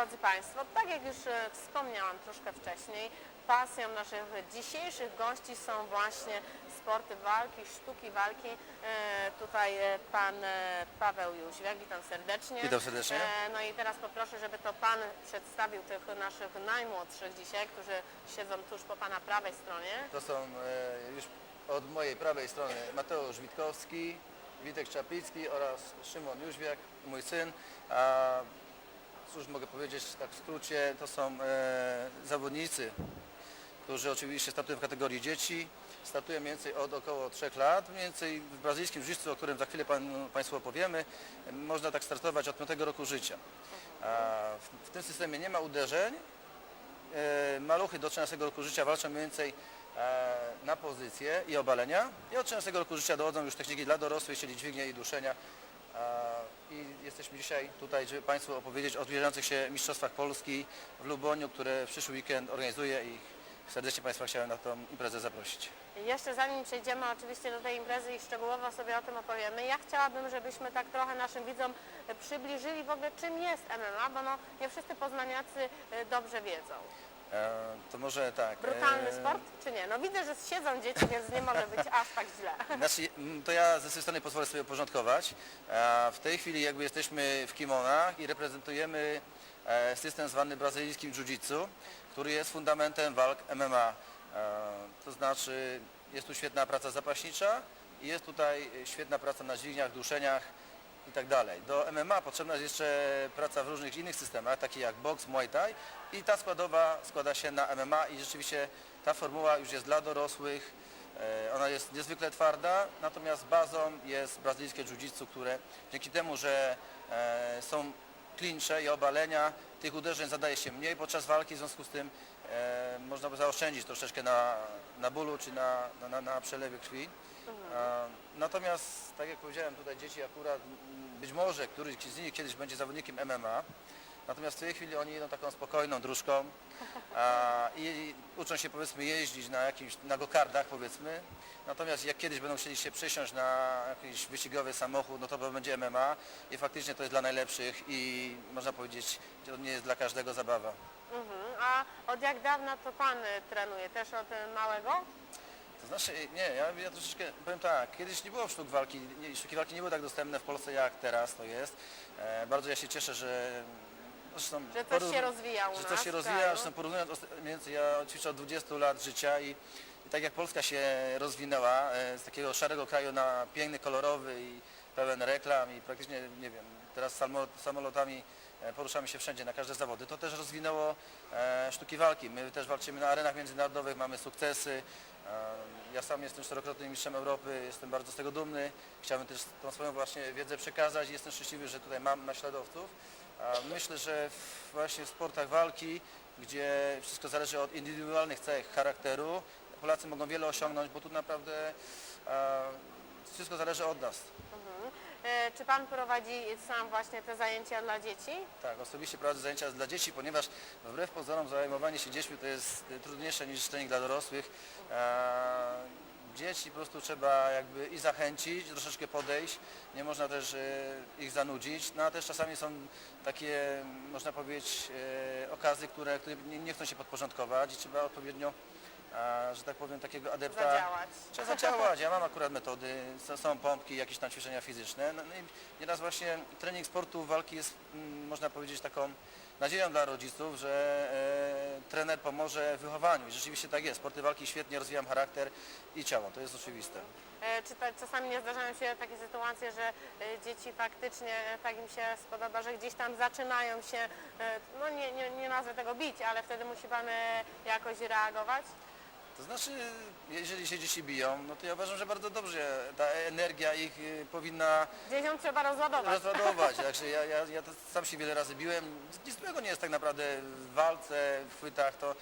Drodzy Państwo, tak jak już e, wspomniałam troszkę wcześniej, pasją naszych dzisiejszych gości są właśnie sporty walki, sztuki walki. E, Tutaj e, Pan e, Paweł Jóźwiak, witam serdecznie. Witam serdecznie. No i teraz poproszę, żeby to Pan przedstawił tych naszych najmłodszych dzisiaj, którzy siedzą tuż po Pana prawej stronie. To są już od mojej prawej strony Mateusz Witkowski, Witek Czaplicki oraz Szymon Jóźwiak, mój syn. A cóż mogę powiedzieć tak w skrócie, to są zawodnicy, którzy oczywiście startują w kategorii dzieci. Startują mniej więcej od około 3 lat. Mniej więcej w brazylijskim jiu o którym za chwilę pan, Państwu opowiemy, można tak startować od 5 roku życia. A w, w tym systemie nie ma uderzeń, e, maluchy do 13 roku życia walczą mniej więcej e, na pozycję i obalenia i od 13 roku życia dochodzą już techniki dla dorosłych, czyli dźwignie i duszenia. I jesteśmy dzisiaj tutaj, żeby Państwu opowiedzieć o zbliżających się Mistrzostwach Polski w Luboniu, które w przyszły weekend organizuje i serdecznie Państwa chciałem na tą imprezę zaprosić. Jeszcze zanim przejdziemy oczywiście do tej imprezy i szczegółowo sobie o tym opowiemy, ja chciałabym, żebyśmy tak trochę naszym widzom e, przybliżyli w ogóle czym jest MMA, bo no nie wszyscy poznaniacy e, dobrze wiedzą. E, To może tak. Brutalny e, sport czy nie? No widzę, że siedzą dzieci, więc nie może być aż tak źle. Znaczy, to ja ze swojej strony pozwolę sobie uporządkować. A W tej chwili jakby jesteśmy w kimonach i reprezentujemy e, system zwany brazylijskim jiu-jitsu, który jest fundamentem walk MMA. E, To znaczy jest tu świetna praca zapaśnicza i jest tutaj świetna praca na dźwigniach, duszeniach i tak dalej. Do MMA potrzebna jest jeszcze praca w różnych innych systemach, takich jak boks, muay thai i ta składowa składa się na MMA i rzeczywiście ta formuła już jest dla dorosłych, E, Ona jest niezwykle twarda, natomiast bazą jest brazylijskie jiu-jitsu, które dzięki temu, że e, są klincze i obalenia, tych uderzeń zadaje się mniej podczas walki, w związku z tym e, można by zaoszczędzić troszeczkę na, na bólu czy na, na, na, przelewie krwi. E, Natomiast, tak jak powiedziałem, tutaj dzieci akurat, m, być może któryś z nich kiedyś będzie zawodnikiem MMA, Natomiast w tej chwili oni idą taką spokojną dróżką a, i uczą się powiedzmy jeździć na jakimś, na gokardach powiedzmy. Natomiast jak kiedyś będą chcieli się przesiąść na jakiś wyścigowy samochód, no to będzie MMA i faktycznie to jest dla najlepszych i można powiedzieć, to nie jest dla każdego zabawa. Mhm. A od jak dawna to Pan e, trenuje? Też od e, małego? To znaczy, nie, ja, ja troszeczkę powiem tak, kiedyś nie było sztuk walki, nie, sztuki walki nie były tak dostępne w Polsce jak teraz to jest. E, bardzo ja się cieszę, że zresztą Że coś poró- się rozwija u że coś się rozwija, zresztą porównując osta- mniej więcej ja ćwiczę od 20 lat życia i, i tak jak Polska się rozwinęła e, z takiego szarego kraju na piękny, kolorowy i pełen reklam i praktycznie, nie wiem, teraz samo- samolotami e, poruszamy się wszędzie na każde zawody, to też rozwinęło e, sztuki walki. My też walczymy na arenach międzynarodowych, mamy sukcesy. E, Ja sam jestem czterokrotnym mistrzem Europy, jestem bardzo z tego dumny. Chciałbym też tą swoją właśnie wiedzę przekazać i jestem szczęśliwy, że tutaj mam naśladowców. A Myślę, że właśnie w sportach walki, gdzie wszystko zależy od indywidualnych cech charakteru, Polacy mogą wiele osiągnąć, bo tu naprawdę wszystko zależy od nas. Mhm. E, Czy Pan prowadzi sam właśnie te zajęcia dla dzieci? Tak, osobiście prowadzę zajęcia dla dzieci, ponieważ wbrew pozorom zajmowanie się dziećmi to jest trudniejsze niż trening dla dorosłych. E, Dzieci po prostu trzeba jakby i zachęcić, troszeczkę podejść, nie można też e, ich zanudzić, no a też czasami są takie, można powiedzieć, e, okazje, które, które nie, nie chcą się podporządkować i trzeba odpowiednio, e, że tak powiem, takiego adepta... Zadziałać. Trzeba zadziałać. Ja mam akurat metody, są- są pompki, jakieś tam ćwiczenia fizyczne. No, no i nieraz właśnie trening sportu walki jest, mm, można powiedzieć, taką nadzieją dla rodziców, że e, trener pomoże w wychowaniu. I rzeczywiście tak jest. Sporty walki świetnie rozwijam charakter i ciało. To jest oczywiste. E, Czy ta, czasami nie zdarzają się takie sytuacje, że e, dzieci faktycznie e, tak im się spodoba, że gdzieś tam zaczynają się, e, no nie, nie, nie nazwę tego bić, ale wtedy musi Pan e, jakoś reagować? To znaczy, jeżeli się dzieci biją, no to ja uważam, że bardzo dobrze. Ta energia ich y, powinna Gdzieś ją trzeba rozładować. rozładować. Także ja, ja, ja to sam się wiele razy biłem. Nic złego nie jest tak naprawdę w walce, w chwytach, to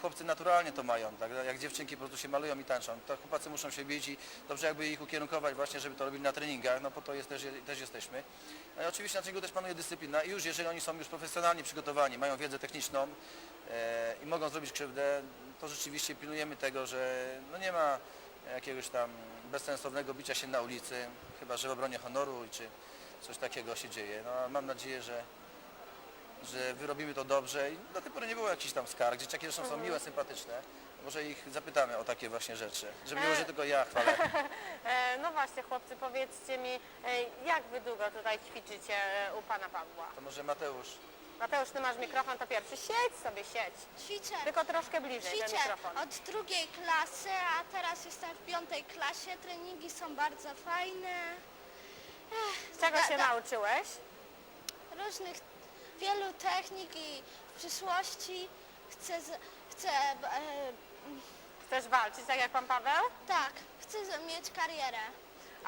chłopcy naturalnie to mają. Tak? Jak dziewczynki po prostu się malują i tańczą. To chłopacy muszą się bić i dobrze jakby ich ukierunkować właśnie, żeby to robili na treningach, no po to jest też, też jesteśmy. No i oczywiście na treningu też panuje dyscyplina i już jeżeli oni są już profesjonalnie przygotowani, mają wiedzę techniczną e, i mogą zrobić krzywdę, to rzeczywiście pilnujemy tego, że no nie ma jakiegoś tam bezsensownego bicia się na ulicy, chyba że w obronie honoru czy coś takiego się dzieje. No, mam nadzieję, że, że wyrobimy to dobrze i do tej pory nie było jakichś tam skarg. Dzieciaki zresztą są miłe, sympatyczne. Może ich zapytamy o takie właśnie rzeczy, żeby nie było, że tylko ja chwalę. E, no właśnie, chłopcy, powiedzcie mi, e, jak wy długo tutaj ćwiczycie e, u pana Pawła? To może Mateusz, Mateusz, ty masz mikrofon, to pierwszy. Siedź sobie, siedź. Ćwiczę, Tylko troszkę bliżej ten ćwiczę mikrofon. od drugiej klasy, a teraz jestem w piątej klasie. Treningi są bardzo fajne. Czego się da- nauczyłeś? Różnych, wielu technik i w przyszłości chcę, z, chcę e, Chcesz walczyć, tak jak pan Paweł? tak, chcę z- mieć karierę.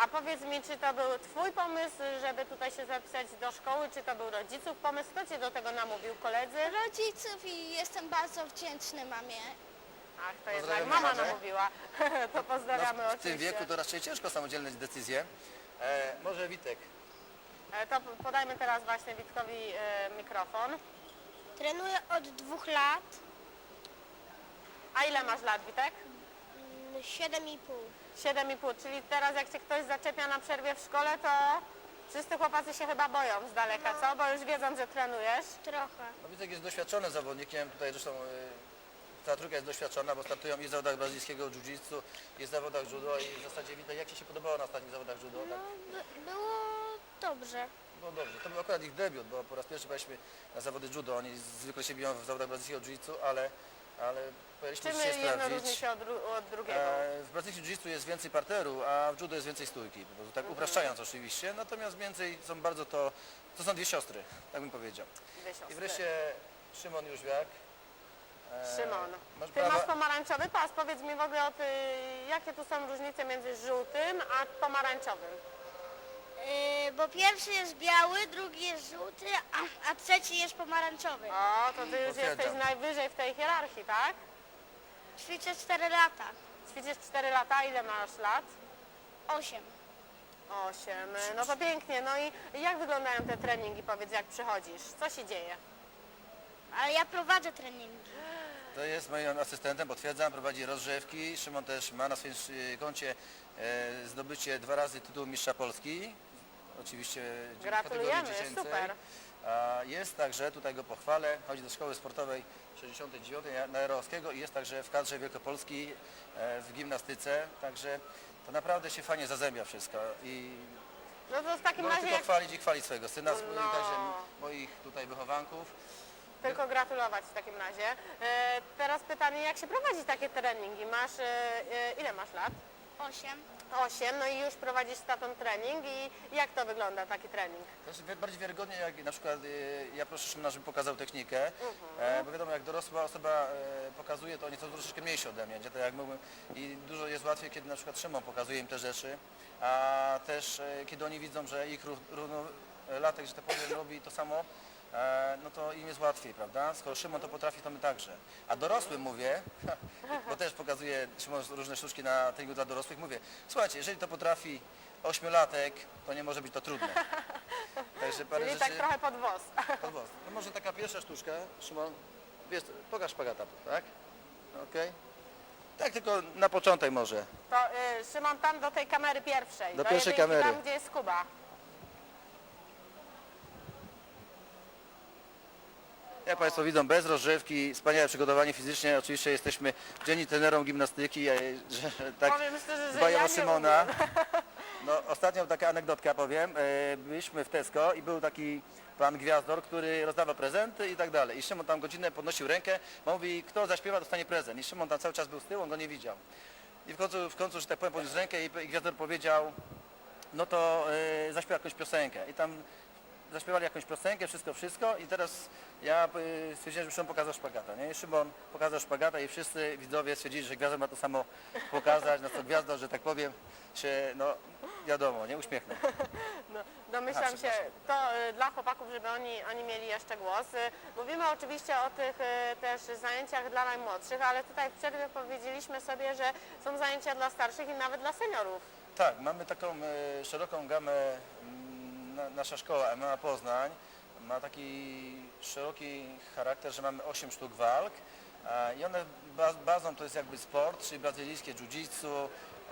A powiedz mi, czy to był twój pomysł, żeby tutaj się zapisać do szkoły, czy to był rodziców pomysł? Kto cię do tego namówił? Koledzy? Rodziców i jestem bardzo wdzięczny mamie. Ach, to jednak Pozdrawiamy mama mamę. namówiła. to pozdrawiamy no, w oczywiście. tym wieku to raczej ciężko samodzielne decyzje. E, może Witek, E, To podajmy teraz właśnie Witkowi e, mikrofon. Trenuję od dwóch lat, A ile masz lat, Witek? Siedem i pół. 7,5, czyli teraz jak cię ktoś zaczepia na przerwie w szkole, to wszyscy chłopacy się chyba boją z daleka, co? Bo już wiedzą, że trenujesz. Trochę. no, Witek jest doświadczonym zawodnikiem, tutaj zresztą e, cała trójka jest doświadczona, bo startują i w zawodach brazylijskiego jiu-jitsu, i w zawodach judo i w zasadzie Witek, jak Ci się podobało na ostatnich zawodach judo? Tak? było dobrze. No dobrze, to był akurat ich debiut, bo po raz pierwszy byliśmy na zawody judo, oni zwykle się biją w zawodach brazylijskiego jiu-jitsu, ale, ale pojechaliśmy Czym się jedno różni sprawdzić. się od, dru- od drugiego? E, w brazylijskim jiu-jitsu jest więcej parteru, a w judo jest więcej stójki, po prostu tak upraszczając oczywiście, natomiast więcej są bardzo to, to są dwie siostry, tak bym powiedział. Dwie I siostry. wreszcie Szymon Jóźwiak. E, Szymon, Masz ty masz pomarańczowy pas. Powiedz mi w ogóle o ty, jakie tu są różnice między żółtym a pomarańczowym. Yy, bo pierwszy jest biały, drugi jest żółty, a, a trzeci jest pomarańczowy. O, to ty już Potwierdzam. jesteś najwyżej w tej hierarchii, tak? Ćwiczę 4 lata. Ćwiczysz 4 lata, ile masz lat? 8. 8. No to pięknie. No i jak wyglądają te treningi? Powiedz, jak przychodzisz? Co się dzieje? Ale ja prowadzę treningi. to jest moim asystentem, potwierdzam, prowadzi rozgrzewki. Szymon też ma na swoim y, koncie e, zdobycie dwa razy tytułu mistrza Polski. Oczywiście w Gratulujemy, kategorii dziecięcej. super. A jest także, tutaj go pochwalę, chodzi do szkoły sportowej 69 na Jarowskiego i jest także w kadrze Wielkopolski e, w gimnastyce, także to naprawdę się fajnie zazębia wszystko i No to w takim mogę razie tylko jak chwalić i chwalić swojego syna, No. także moich tutaj wychowanków. Tylko gratulować w takim razie. E, teraz pytanie, jak się prowadzi takie treningi? Masz, e, e, ile masz lat? 8. 8, no i już prowadzisz z tatą trening i jak to wygląda taki trening? To jest bardziej wiarygodnie, jak na przykład y, ja proszę Szymona, żeby pokazał technikę, Mhm. e, bo wiadomo, jak dorosła osoba e, pokazuje, to oni są troszeczkę mniejsi ode mnie, gdzie to jak mógłbym, i dużo jest łatwiej, kiedy na przykład Szymon pokazuje im te rzeczy, a też e, kiedy oni widzą, że ich ró- równolatek, że tak powiem, robi to samo, e, no to im jest łatwiej, prawda? Skoro Szymon to potrafi, to my także. A dorosłym mówię, pokazuje Szymon różne sztuczki na treningu dla dorosłych, mówię, słuchajcie, jeżeli to potrafi ośmiolatek, to nie może być to trudne. Także parę Czyli rzeczy tak trochę pod włos. pod włos. No może taka pierwsza sztuczka, Szymon, wiesz, pokaż szpagata, tak? Okej. Tak, tylko na początek może. To y, Szymon tam do tej kamery pierwszej. Do pierwszej jedynki, kamery. Tam, gdzie jest Kuba. Jak Państwo widzą, bez rozrzewki, wspaniałe przygotowanie fizycznie. Oczywiście jesteśmy dzienni trenerom gimnastyki, że tak Powiem szczerze, że dbają ja o nie Szymona. No, ostatnio taka anegdotka powiem. E, Byliśmy w Tesco i był taki pan Gwiazdor, który rozdawał prezenty i tak dalej. I Szymon tam godzinę podnosił rękę, bo mówi, kto zaśpiewa, dostanie prezent. I Szymon tam cały czas był z tyłu, on go nie widział. I w końcu, w końcu że tak powiem, podniósł rękę i, i Gwiazdor powiedział, no to e, zaśpiewa jakąś piosenkę. I tam zaśpiewali jakąś piosenkę, wszystko, wszystko i teraz ja y, stwierdziłem, że Szymon pokazał szpagata, nie? I Szymon pokazał szpagata i wszyscy widzowie stwierdzili, że Gwiazda ma to samo pokazać, na co Gwiazda, że tak powiem, się, no wiadomo, nie uśmiechnął. No, domyślam A, się, to y, dla chłopaków, żeby oni, oni mieli jeszcze głos. Y, Mówimy oczywiście o tych y, też zajęciach dla najmłodszych, ale tutaj w przerwie powiedzieliśmy sobie, że są zajęcia dla starszych i nawet dla seniorów. Tak, mamy taką szeroką gamę, mm, na, nasza szkoła MMA Poznań ma taki szeroki charakter, że mamy 8 sztuk walk i one ba- bazą to jest jakby sport, czyli brazylijskie jiu-jitsu,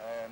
e,